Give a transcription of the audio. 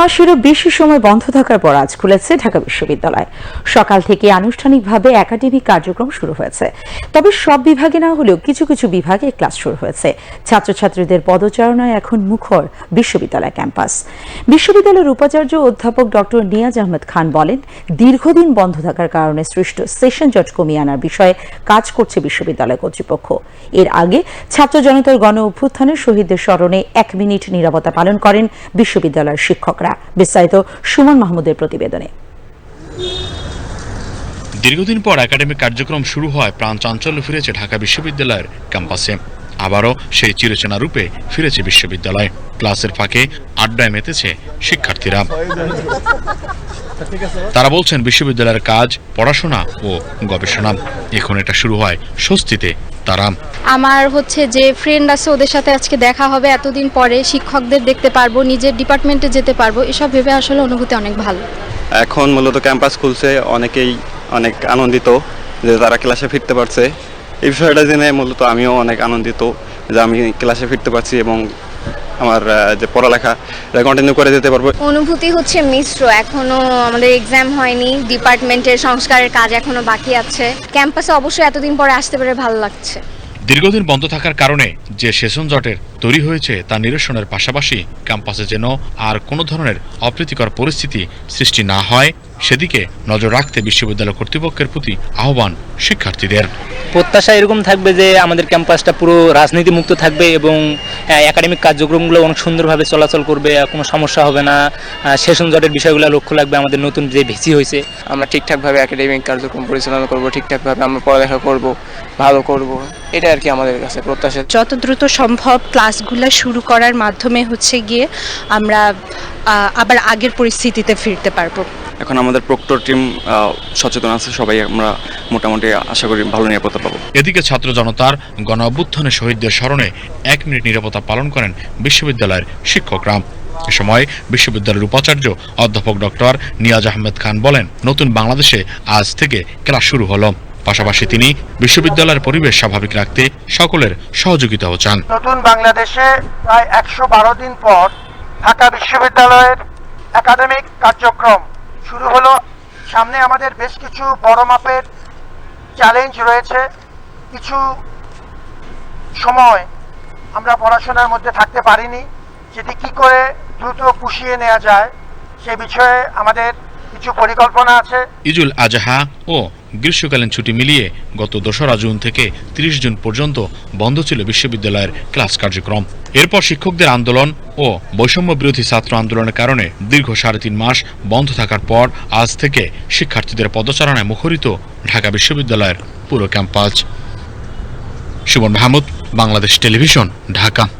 মাসেরও বেশি সময় বন্ধ থাকার পর আজ খুলেছে ঢাকা বিশ্ববিদ্যালয়। সকাল থেকে আনুষ্ঠানিকভাবে একাডেমিক কার্যক্রম শুরু হয়েছে। তবে সব বিভাগে না হলেও কিছু কিছু বিভাগে ক্লাস শুরু হয়েছে। ছাত্রছাত্রীদের পদচারণায় এখন মুখর বিশ্ববিদ্যালয় ক্যাম্পাস। বিশ্ববিদ্যালয়ের উপাচার্য অধ্যাপক ডক্টর নিয়াজ আহমেদ খান বলেন, দীর্ঘদিন বন্ধ থাকার কারণে সৃষ্ট সেশন জট কমিয়ে আনার বিষয়ে কাজ করছে বিশ্ববিদ্যালয় কর্তৃপক্ষ। এর আগে ছাত্র জনতার গণ অভ্যুত্থানের শহীদদের স্মরণে এক মিনিট নিরাপত্তা পালন করেন বিশ্ববিদ্যালয়ের শিক্ষকরা বিস্তারিত সুমন মাহমুদের প্রতিবেদনে। দীর্ঘদিন পর একাডেমিক কার্যক্রম শুরু হয় প্রাণ চাঞ্চল্য ফিরেছে ঢাকা বিশ্ববিদ্যালয়ের ক্যাম্পাসে। আবারও সেই চিরচেনা রূপে ফিরেছে বিশ্ববিদ্যালয়। ক্লাসের ফাঁকে আড্ডায় মেতেছে শিক্ষার্থীরা। তারা বলছেন, বিশ্ববিদ্যালয়ের কাজ, পড়াশোনা ও গবেষণা। এখন এটা শুরু হয় স্বস্তিতে। তারা। আমার হচ্ছে যে ফ্রেন্ড আছে ওদের সাথে আজকে দেখা হবে এতদিন পরে শিক্ষকদের দেখতে পারব নিজের ডিপার্টমেন্টে যেতে পারব এসব ভেবে আসলে অনুভূতি অনেক ভালো। এখন মূলত ক্যাম্পাস খুলছে অনেকেই অনেক আনন্দিত যে তারা ক্লাসে ফিরতে পারছে। এই বিষয়টা জেনে মূলত আমিও অনেক আনন্দিত যে আমি ক্লাসে ফিরতে পারছি এবং আমার যে পড়ালেখা এটা কন্টিনিউ করে যেতে পারব। অনুভূতি হচ্ছে মিশ্র এখনও আমাদের এক্সাম হয়নি ডিপার্টমেন্টের সংস্কারের কাজ এখনও বাকি আছে। ক্যাম্পাসে অবশ্যই এতদিন পরে আসতে পেরে ভালো লাগছে। দীর্ঘদিন বন্ধ থাকার কারণে যে সেশন জটের তৈরি হয়েছে তা নিরসনের পাশাপাশি ক্যাম্পাসে যেন আর কোনো ধরনের অপ্রীতিকর পরিস্থিতি সৃষ্টি না হয় সেদিকে নজর রাখতে বিশ্ববিদ্যালয় কর্তৃপক্ষের প্রতি আহ্বান শিক্ষার্থীদের। প্রত্যাশা এরকম থাকবে যে আমাদের ক্যাম্পাসটা পুরো রাজনীতি মুক্ত থাকবে এবং একাডেমিক কার্যক্রমগুলো অনেক সুন্দরভাবে চলাচল করবে আর কোনো সমস্যা হবে না। সেশন জটের বিষয়গুলো লক্ষ্য রাখবে আমাদের নতুন যে ভিসি হয়েছে। আমরা ঠিকঠাকভাবে একাডেমিক কার্যক্রম পরিচালনা করব ঠিকঠাকভাবে আমরা পড়ালেখা করব ভালো করব। এটা আর কি আমাদের কাছে প্রত্যাশা। যত দ্রুত সম্ভব ক্লাসগুলো শুরু করার মাধ্যমে হচ্ছে গিয়ে আমরা আবার আগের পরিস্থিতিতে ফিরতে পারব। এখন আমাদের প্রক্টর টিম সচেতন আছে সবাই আমরা মোটামুটি আশা করি ভালো নিরাপত্তা পাবো। এদিকে ছাত্র জনতার গণ অভ্যুত্থানে শহীদদের স্মরণে এক মিনিট নিরাপত্তা পালন করেন বিশ্ববিদ্যালয়ের শিক্ষকরা এ সময় বিশ্ববিদ্যালয়ের উপাচার্য অধ্যাপক ডক্টর নিয়াজ আহমেদ খান বলেন নতুন বাংলাদেশে আজ থেকে ক্লাস শুরু হলো। পাশাপাশি তিনি বিশ্ববিদ্যালয়ের পরিবেশ স্বাভাবিক রাখতে সকলের সহযোগিতাও চান। নতুন বাংলাদেশে প্রায় একশো বারো দিন পর ঢাকা বিশ্ববিদ্যালয়ের একাডেমিক কার্যক্রম শুরু হলো। সামনে আমাদের বেশ কিছু বড় মাপের চ্যালেঞ্জ রয়েছে। কিছু সময় আমরা পড়াশোনার মধ্যে থাকতে পারিনি। যেটি কি করে দ্রুত পুষিয়ে নেওয়া যায়, সে বিষয়ে আমাদের কিছু পরিকল্পনা আছে? ইজুল আজহা ও গ্রীষ্মকালীন ছুটি মিলিয়ে গত দোসরা জুন থেকে তিরিশ জুন পর্যন্ত বন্ধ ছিল বিশ্ববিদ্যালয়ের ক্লাস কার্যক্রম। এরপর শিক্ষকদের আন্দোলন ও বৈষম্য বিরোধী ছাত্র আন্দোলনের কারণে দীর্ঘ সাড়ে তিন মাস বন্ধ থাকার পর আজ থেকে শিক্ষার্থীদের পদচারণায় মুখরিত ঢাকা বিশ্ববিদ্যালয়ের পুরো ক্যাম্পাস। সুমন মাহমুদ, বাংলাদেশ টেলিভিশন, ঢাকা।